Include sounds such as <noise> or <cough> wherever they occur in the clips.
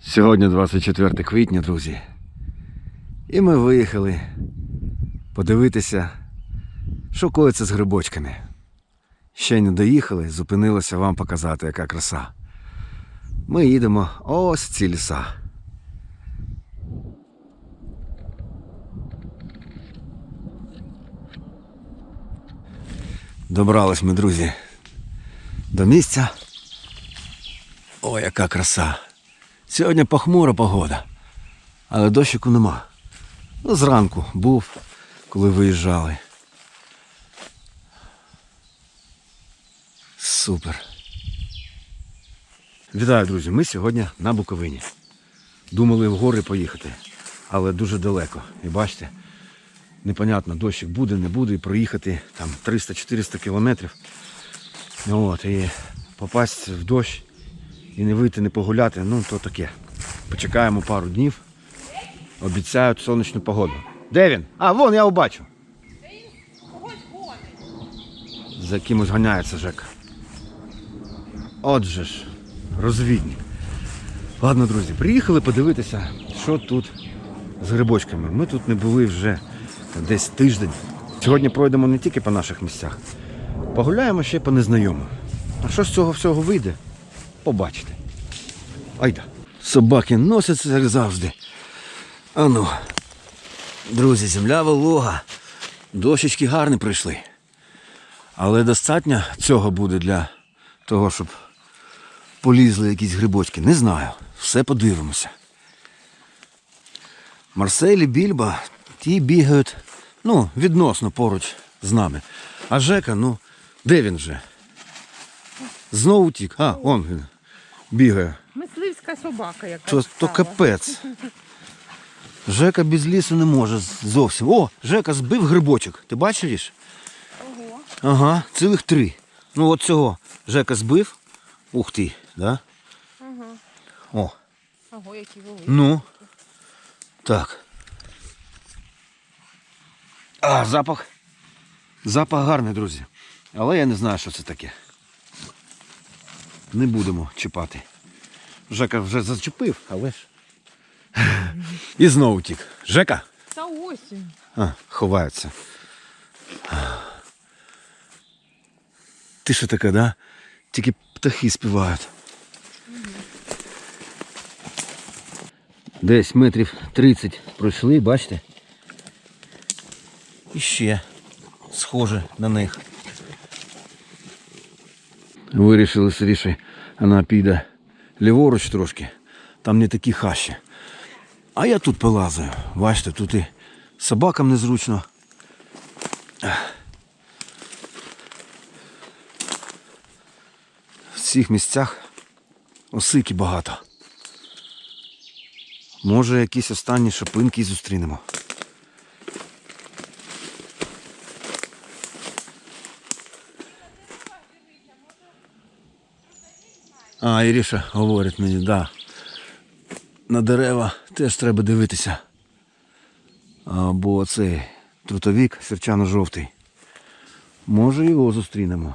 Сьогодні 24 квітня, друзі. І ми виїхали подивитися, що коїться з грибочками. Ще не доїхали, зупинилося вам показати, яка краса. Ми їдемо ось ці ліса. Добрались ми, друзі, до місця. О, яка краса! Сьогодні похмура погода, але дощику нема. Ну, зранку був, коли виїжджали. Супер. Вітаю, друзі! Ми сьогодні на Буковині. Думали в гори поїхати, але дуже далеко. І бачите, непонятно, дощик буде, не буде, і проїхати там 300-400 кілометрів. От, і попасть в дощ і не вийти, не погуляти, ну то таке. Почекаємо пару днів. Обіцяють сонячну погоду. Де він? А, вон я його бачу. За кимось ганяється Жека. Отже ж, розвідник. Ладно, друзі, приїхали подивитися, що тут з грибочками. Ми тут не були вже десь тиждень. Сьогодні пройдемо не тільки по наших місцях, погуляємо ще по незнайомим. А що з цього всього вийде? Побачите. Айда. Собаки носяться, як завжди. Ану. Друзі, земля волога. Дощечки гарні прийшли. Але достатньо цього буде для того, щоб полізли якісь грибочки. Не знаю. Все подивимося. Марсель і Більба ті бігають, ну, відносно поруч з нами. А Жека, ну, де він вже? Знову тік. А, он він бігає. Мисливська собака яка. То, то капець. Жека без лісу не може зовсім. О, Жека збив грибочок. Ти бачиш? Ого. Ага, цілих три. Ну от цього Жека збив. Ух ти, да? Ага. О, Ого, які великі. ну. Так. А, запах. Запах гарний, друзі. Але я не знаю, що це таке. Не будемо чіпати. Жека вже зачепив, але ж. І знову тік. Жека? Та осінь. А, ховаються. Ти що така, да? Тільки птахи співають. Десь метрів 30 пройшли, бачите? І ще схоже на них. Вирішили сиріше, вона піде ліворуч трошки, там не такі хащі. А я тут полазаю. Бачите, тут і собакам незручно. В цих місцях осики багато. Може, якісь останні шапинки зустрінемо. А, Іріша говорить мені, да. На дерева теж треба дивитися. Або цей трутовік серчано-жовтий. Може його зустрінемо.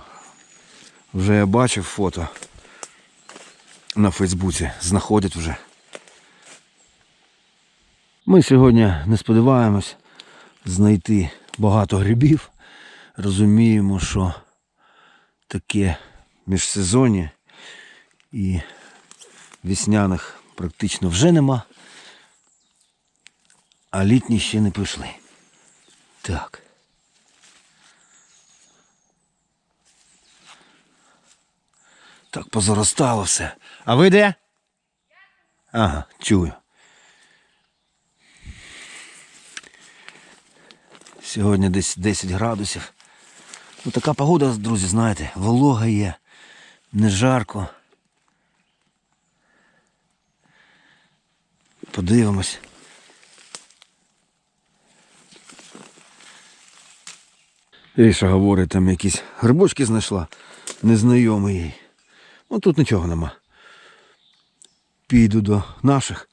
Вже я бачив фото на Фейсбуці. Знаходять вже. Ми сьогодні не сподіваємось знайти багато грибів. Розуміємо, що таке міжсезоння і весняних практично вже нема. А літні ще не прийшли. Так. Так позаростало все. А ви де? Ага, чую. Сьогодні десь 10 градусів. Ну така погода, друзі, знаєте, волога є, не жарко. Подивимось. Іша говорить, там якісь грибочки знайшла, незнайомий їй. Ну тут нічого нема. Піду до наших,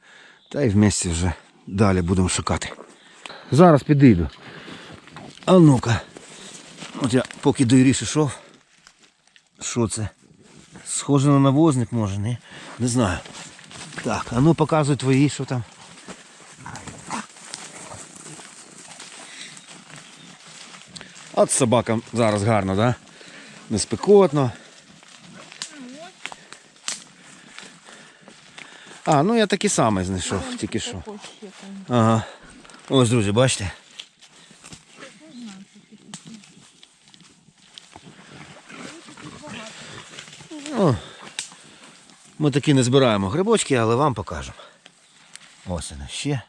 та й в місті вже далі будемо шукати. Зараз підійду. А ну-ка. От я поки до Іріші йшов. Що це? Схоже на навозник може, не? Не знаю. Так, а ну показуй твої, що там. От собакам зараз гарно, да? Не спекотно. А, ну я такий самий знайшов, тільки що. Ага. Ось, друзі, бачите? Ми такі не збираємо грибочки, але вам покажемо. Ось вони ще.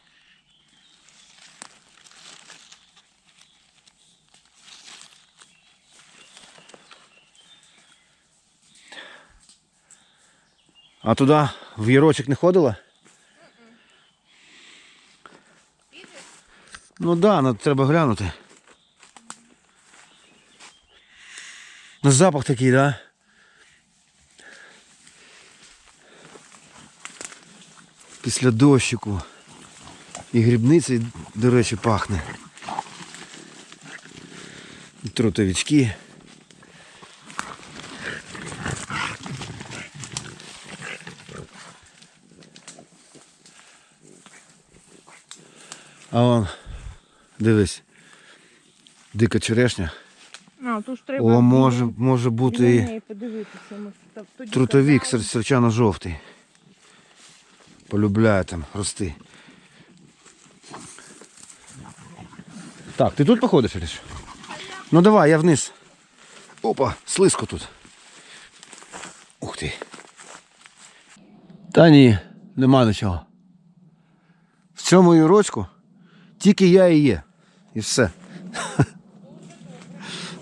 А туди в Єрочок не ходила? Ну да, ну, треба глянути. Ну запах такий, да? Після дощику. І грибниці, до речі, пахне. І трутовички. А вон, дивись, дика черешня. А, тут ж треба О, може, може бути неї подивитися. Трутовік серчано-жовтий. Полюбляє там рости. Так, ти тут походиш, Іліш? Ну давай, я вниз. Опа, слизько тут. Ух ти. Та ні, нема нічого. В цьому юрочку тільки я і є. І все. <laughs>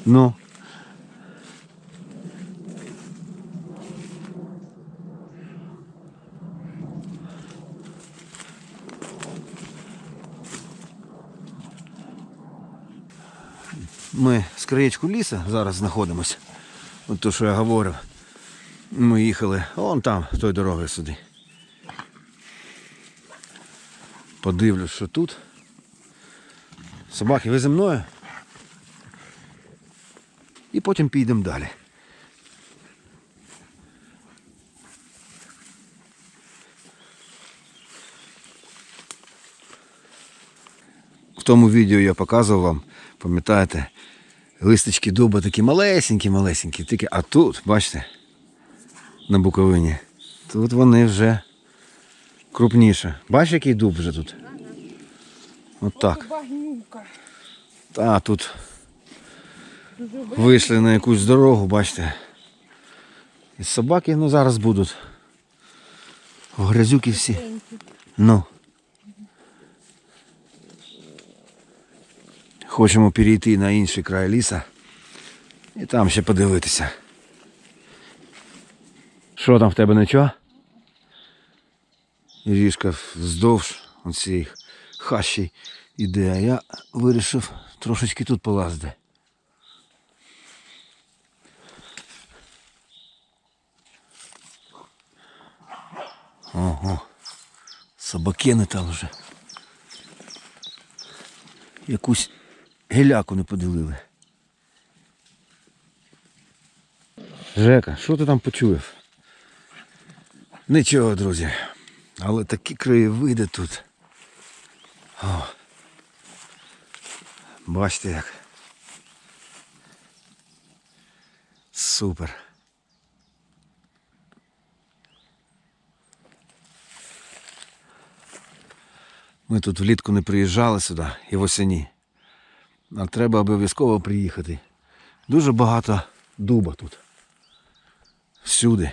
Ну. Ми з краєчку ліса зараз знаходимося. От то, що я говорив. Ми їхали вон там, той дорогою сюди. Подивлюсь, що тут. Собаки, ви зі мною? І потім підемо далі. Тому відео я показував вам, пам'ятаєте, листочки дуба такі малесенькі, малесенькі, тільки, а тут, бачите, на Буковині, тут вони вже крупніше. Бачиш, який дуб вже тут? От так. Та тут вийшли на якусь дорогу, бачите. І собаки ну, зараз будуть. Грязюки всі. Ну. Хочемо перейти на інший край ліса і там ще подивитися. Що там в тебе нічого? Ріжка вздовж оцієї хащі іде, а я вирішив трошечки тут полазити. Ого. Собакени там вже. Якусь геляку не поділили. Жека, що ти там почуєш? Нічого, друзі. Але такі краєвиди тут. О. Бачите як. Супер. Ми тут влітку не приїжджали сюди і восені. А треба обов'язково приїхати. Дуже багато дуба тут. Всюди.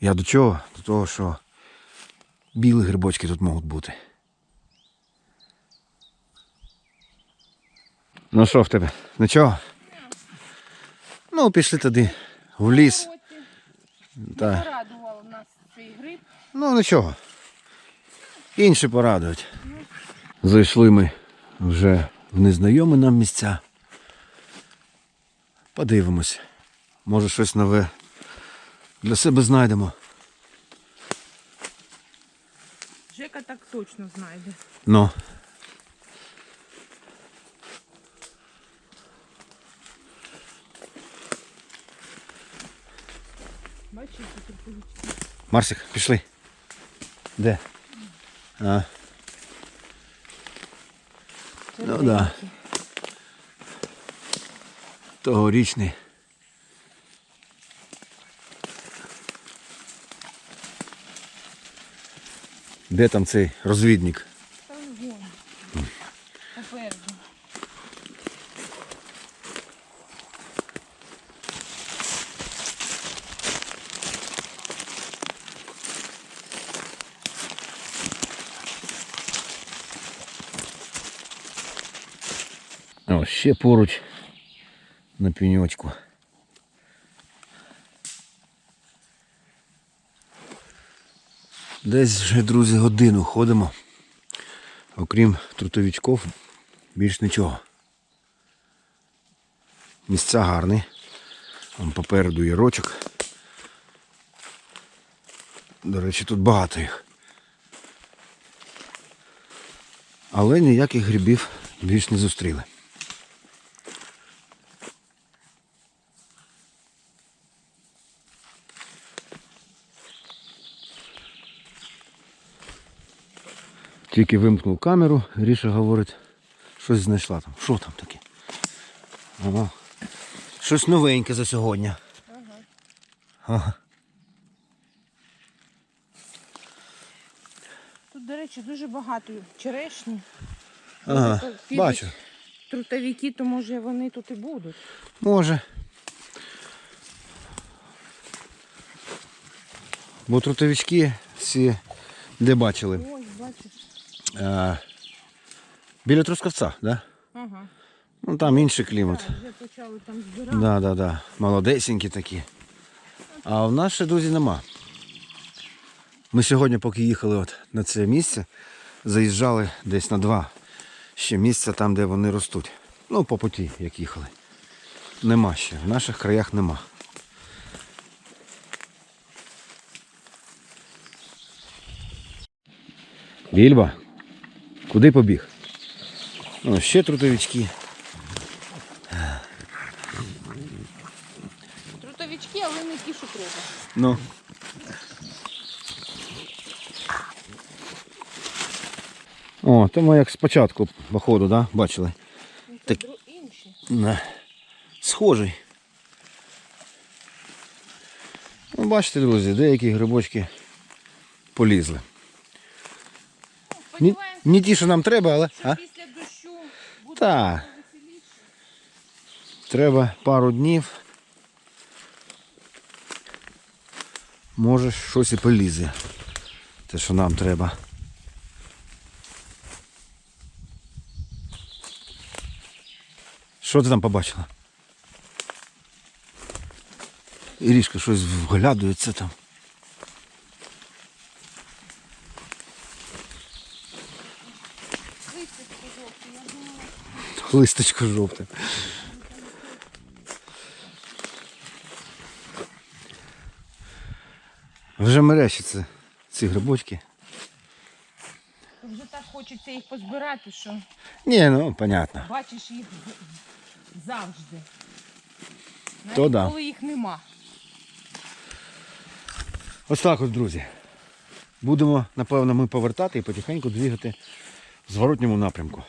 Я до чого? До того, що білі грибочки тут можуть бути. Ну що в тебе? Нічого? Ну, пішли тоді в ліс. Та. Порадував нас цей гриб. Ну нічого. Інші порадують. Зайшли ми вже в незнайомі нам місця. Подивимось. Може щось нове для себе знайдемо. Жека так точно знайде. Ну. Трутовички. Марсик, пішли. Де? А. Ну да. Тогорічний. Де там цей розвідник? Та вон. Попереду. Ще поруч на пеньочку. Десь вже, друзі, годину ходимо. Окрім трутовичків, більш нічого. Місця гарні. Вон попереду є рочок. До речі, тут багато їх. Але ніяких грибів більш не зустріли. Тільки вимкнув камеру, Ріша говорить, щось знайшла там. Що там таке? Ага. Щось новеньке за сьогодні. Ага. Тут, до речі, дуже багато черешні. Ага. Підуть Бачу. Трутовики, то може вони тут і будуть. Може. Бо трутовички всі де бачили? Ось, бачиш. А, біля Трускавця, да? Ага. Ну там інший клімат. Так, вже почали там збирати. Да, да, да. Молодесенькі такі. А в нас ще, друзі, нема. Ми сьогодні, поки їхали от на це місце, заїжджали десь на два ще місця там, де вони ростуть. Ну, по путі, як їхали. Нема ще. В наших краях нема. Більба, куди побіг? О, ще трутовички. Трутовички, але не ті, що треба. Ну. О, то ми як спочатку, походу, да? бачили. Так. На. Схожий. Ну, бачите, друзі, деякі грибочки полізли. Ну, Ні, Сподіваємося, не ті, що нам треба, але. А? після дощу буде Так. Треба пару днів. Може щось і полізе. Те, що нам треба. Що ти там побачила? Ірішка щось вглядується там. Листочки жовті, я думала. Листочко жовте. Вже мерещаться ці грибочки. Вже так хочеться їх позбирати, що Ні, ну, понятно. бачиш їх завжди. Навіть То да. коли їх нема. Ось так от, друзі. Будемо, напевно, ми повертати і потихеньку двигати в зворотньому напрямку.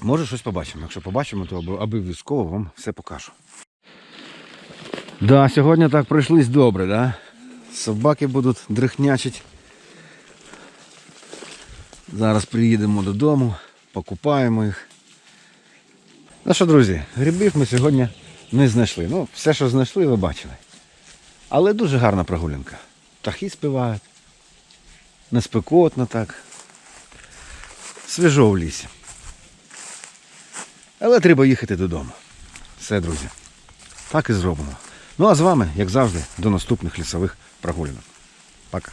Може щось побачимо. Якщо побачимо, то обов'язково вам все покажу. Да, сьогодні так пройшлись добре, да? Собаки будуть дрихнячить. Зараз приїдемо додому, покупаємо їх. Ну що, друзі, грибів ми сьогодні не знайшли. Ну, все, що знайшли, ви бачили. Але дуже гарна прогулянка. Птахи співають. Не спекотно так. Свіжо в лісі. Але треба їхати додому. Все, друзі. Так і зробимо. Ну а з вами, як завжди, до наступних лісових прогулянок. Пока.